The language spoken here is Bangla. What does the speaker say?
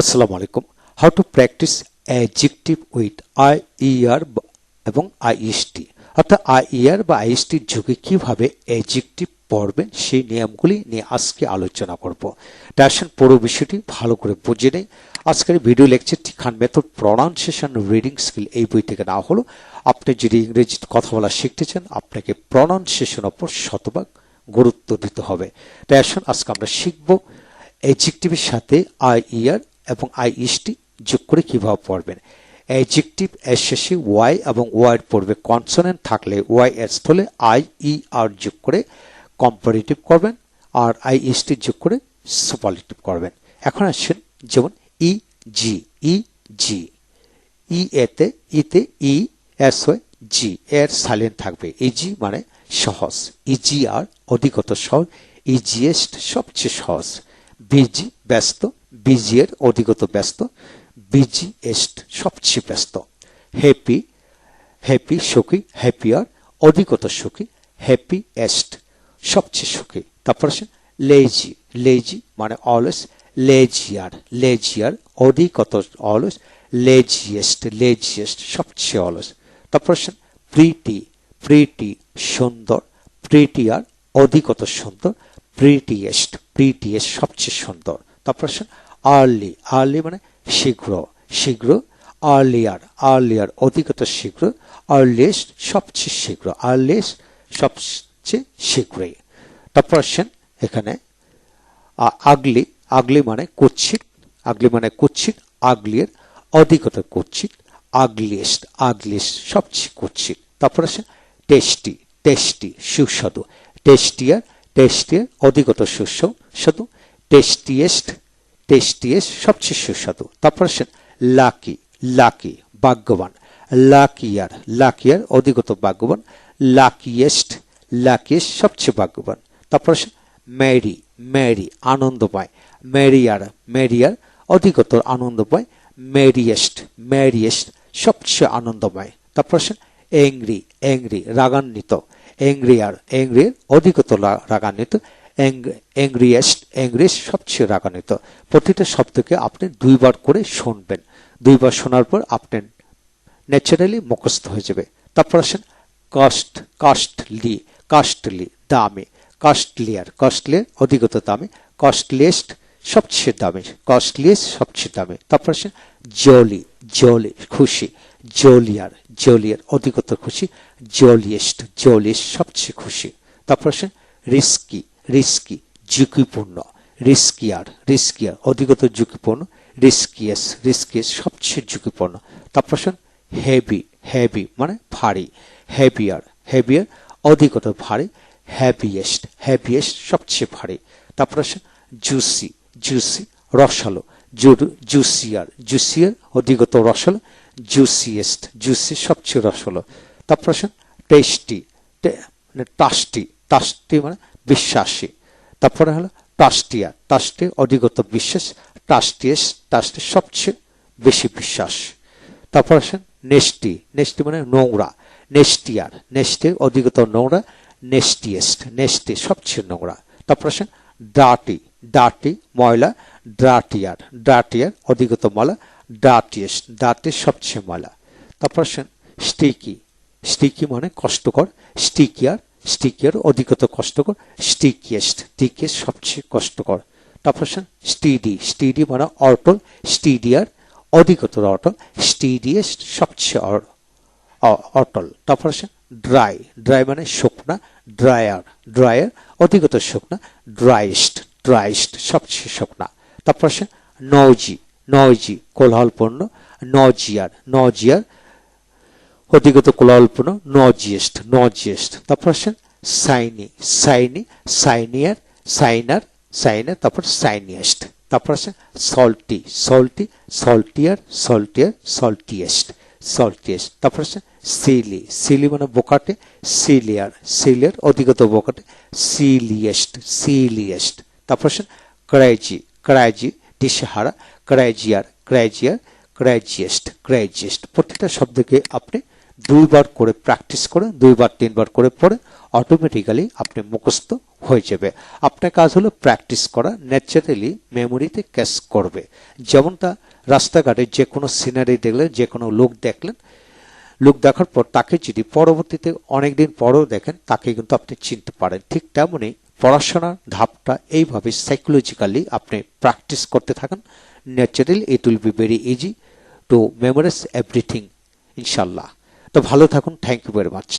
আসসালামু আলাইকুম। How to practise adjective with I ER এবং আইএসটি অর্থাৎ আইইআর বা আইএসটির যুগে কীভাবে অ্যাডজেক্টিভ পড়বেন সেই নিয়মগুলি নিয়ে আজকে আলোচনা করব। আসেন পুরো বিষয়টি ভালো করে বুঝে নেই। আজকের ভিডিও লেকচারটি Khan method pronunciation reading skill এই বই থেকে না হলো। আপনি যদি ইংরেজিতে কথা বলা শিখতে চান, আপনাকে প্রনাউন্সিয়েশন ওপর শতভাগ গুরুত্ব দিতে হবে। তাই আজকে আমরা শিখব অ্যাডজেক্টিভের সাথে আই ইয়ার এবং আই ইসটি যোগ করে কীভাবে পড়বেন? অ্যাডজেক্টিভ এর শেষে ওয়াই এবং ওয়াই পড়বে কনসোনেন্ট থাকলে ওয়াই এর স্থলে আই ই আর যোগ করে কম্পারেটিভ করবেন আর আই ইসটি যোগ করে সুপারলেটিভ করবেন। এখন আসছেন যেমন ই জি ই জি ই এতে ইতে ই এস ওয়ে জি এর সাইলেন্ট থাকবে। ইজি মানে সহজ। ইজি আর অধিকত সহজ। ইজিয়েস্ট সবচেয়ে সহজ। বিজি ব্যস্ত। বিজি এর অধিকত ব্যস্ত, বিজি এস্ট সবচেয়ে ব্যস্ত। হ্যাপি হ্যাপি সুখী হ্যাপিয়ার অধিকত সুখী, হ্যাপি এস্ট সবচেয়ে সুখী। তারপর আসে লেজি লেজি মানে অলওয়েজ লেজিয়ার লেজিয়ার অধিকত অলওয়েজ লেজিয়েস্ট লেজিয়েস্ট সবচেয়ে অলস তারপর আসেন প্রিটি প্রিটি সুন্দর প্রিটিয়ার অধিকত সুন্দর প্রিটিয়েস্ট প্রিটিয়েস্ট সবচেয়ে সুন্দর। তারপর আসেন আর্লি আর্লি মানে শীঘ্র। শীঘ্র আর্লিয়ার আর্লিয়ার অধিকত শীঘ্র আর্লিয়েস্ট সবচেয়ে শীঘ্র আর্লিয়েস্ট সবচেয়ে শীঘ্রই। তারপর আসেন এখানে আগলি আগলি মানে কুচ্ছিত আগলি মানে কুচ্ছিত আগলিয়ের অধিকত কুচ্ছিত আগলিয়েস্ট আগলিয়েস্ট সবচেয়ে কুচ্ছিত তারপর আসেন টেস্টি টেস্টি সুস্বাদু। টেস্টিয়ার টেস্টিয়ার অধিকত সুস্বাদু টেস্টিয়েস্ট টেস্টিয়েস্ট সবচেয়ে সুস্বাদু। তারপর আসেন লাকি লাকি, ভাগ্যবান। লাকিয়ার লাকিয়ার অধিকত ভাগ্যবান। লাকিয়েস্ট লাকিয়েস্ট, সবচেয়ে ভাগ্যবান। তারপর আসেন ম্যারি ম্যারি আনন্দময় ম্যারিয়ার ম্যারিয়ার অধিকত আনন্দময় ম্যারিয়েস্ট ম্যারিয়েস্ট, সবচেয়ে আনন্দময় তারপর আসেন এংরি এংরি রাগান্বিত। এংরিয়ার এংরির অধিকত রাগান্বিত। অ্যাংরিয়েস্ট অ্যাংরিয়েস্ট সবচেয়ে রাগান্বিত। প্রতিটা শব্দকে আপনি দুইবার করে শুনবেন। দুইবার শোনার পর আপনার ন্যাচারালি মুখস্থ হয়ে যাবে। তারপর আসেন কস্ট কস্টলি কস্টলি দামি কস্টলিয়ার কস্টলিয়ার অধিকত দামি কস্টলিয়েস্ট সবচেয়ে দামি কস্টলিয়েস্ট সবচেয়ে দামি। তারপর আসেন জলি জলি খুশি জলিয়ার জলিয়ার অধিকত খুশি জলিয়েস্ট জলিয়েস্ট সবচেয়ে খুশি। তারপর আসেন রিস্কি রিস্কি ঝুঁকিপূর্ণ রিস্কিয়ার রিস্কিয়ার অধিকত ঝুঁকিপূর্ণ রিস্কিয়াস রিস্কিয়াস সবচেয়ে ঝুঁকিপূর্ণ। তারপর আসেন হেভি হেভি মানে ভারী হেভিয়ার হেভিয়ার অধিকত ভারী হ্যাভিয়েস্ট হ্যাভিয়েস্ট সবচেয়ে ভারী। তারপর আসেন জুসি জুসি রসালো জুসিয়ার জুসিয়ার অধিগত রসালো জুসিয়েস্ট জুসি সবচেয়ে রসালো। তারপর আসেন টেস্টি মানে টাস্টি টাস্টি মানে বিশ্বাসী। তারপরে হলো টাস্টিয়া টাস্টি অধিগত বিশ্বাস টাস্টিয়েস টাস্টি সবচেয়ে বেশি বিশ্বাস। তারপর আসেন নেস্টি নেস্টি মানে নোংরা। নেস্টিয়ার নেস্টে অধিগত নোংরা নেস্টিয়েস্ট নেস্টে সবচেয়ে নোংরা। তারপর আসেন ডাটি ডাটি ময়লা ডাটিয়ার ডাটিয়ার অধিগত ময়লা ডাটিয়েস্ট ডাটি সবচেয়ে ময়লা। তারপর আসেন স্টিকি। স্টিকি মানে কষ্টকর, স্টিকিয়ার স্টিকিয়ার, অধিকত কষ্টকর, স্টিকিয়েস্ট। স্টিকিয়েস্ট সবচেয়ে কষ্টকর। তারপর স্টিডি। স্টিডি মানে অটল, স্টিডিয়ার, অধিকতর অটল, স্টিডিয়েস্ট সবচেয়ে অটল। তারপর আসে ড্রাই। ড্রাই মানে শুকনা, ড্রায়ার। ড্রায়ার, অধিকত শুকনা ড্রাইস্ট ড্রাইস্ট সবচেয়ে শুকনা। তারপর আসে নজি নজি কোলাহলপূর্ণ নজিয়ার নজিয়ার অধিগত কোলাহলপূর্ণ নজিয়েস্ট নজিয়েস্ট তারপর আসেন সাইনি সাইনি, সাইনিয়ার, সাইনার সাইনার তারপর সাইনিয়েস্ট তারপর আসেন সল্টি সল্টি, সল্টিয়ার সল্টিয়ার সল্টিয়েস্ট সল্টিয়েস্ট তারপর আসেন সিলি সিলি মানে বোকাটে, সিলিয়ার সিলিয়ার অধিগত বোকাটে সিলিয়েস্ট সিলিয়েস্ট তারপর আসেন ক্রাইজি ক্রাইজি, দিশেহারা, ক্রাইজিয়ার ক্রাইজিয়ার ক্রাইজিয়েস্ট ক্রাইজিয়েস্ট প্রত্যেকটা শব্দকে আপনি দুইবার করে প্র্যাকটিস করে, দুইবার, তিনবার করে পড়ে অটোমেটিক্যালি আপনি মুখস্থ হয়ে যাবে। আপনার কাজ হলো প্র্যাকটিস করা ন্যাচারালি মেমোরিতে ক্যাচ করবে। যেমনটা রাস্তাঘাটে যে কোনো সিনারি দেখলেন যে কোনো লোক দেখলেন, লোক দেখার পর তাকে যদি পরবর্তীতে অনেকদিন পরেও দেখেন, তাকে কিন্তু আপনি চিনতে পারেন। ঠিক তেমনই পড়াশোনার ধাপটা এইভাবে সাইকোলজিক্যালি আপনি প্র্যাকটিস করতে থাকেন। Naturally it will be very easy to memorise everything ইনশাল্লাহ। তো ভালো থাকুন থ্যাংক ইউ ভেরি মাচ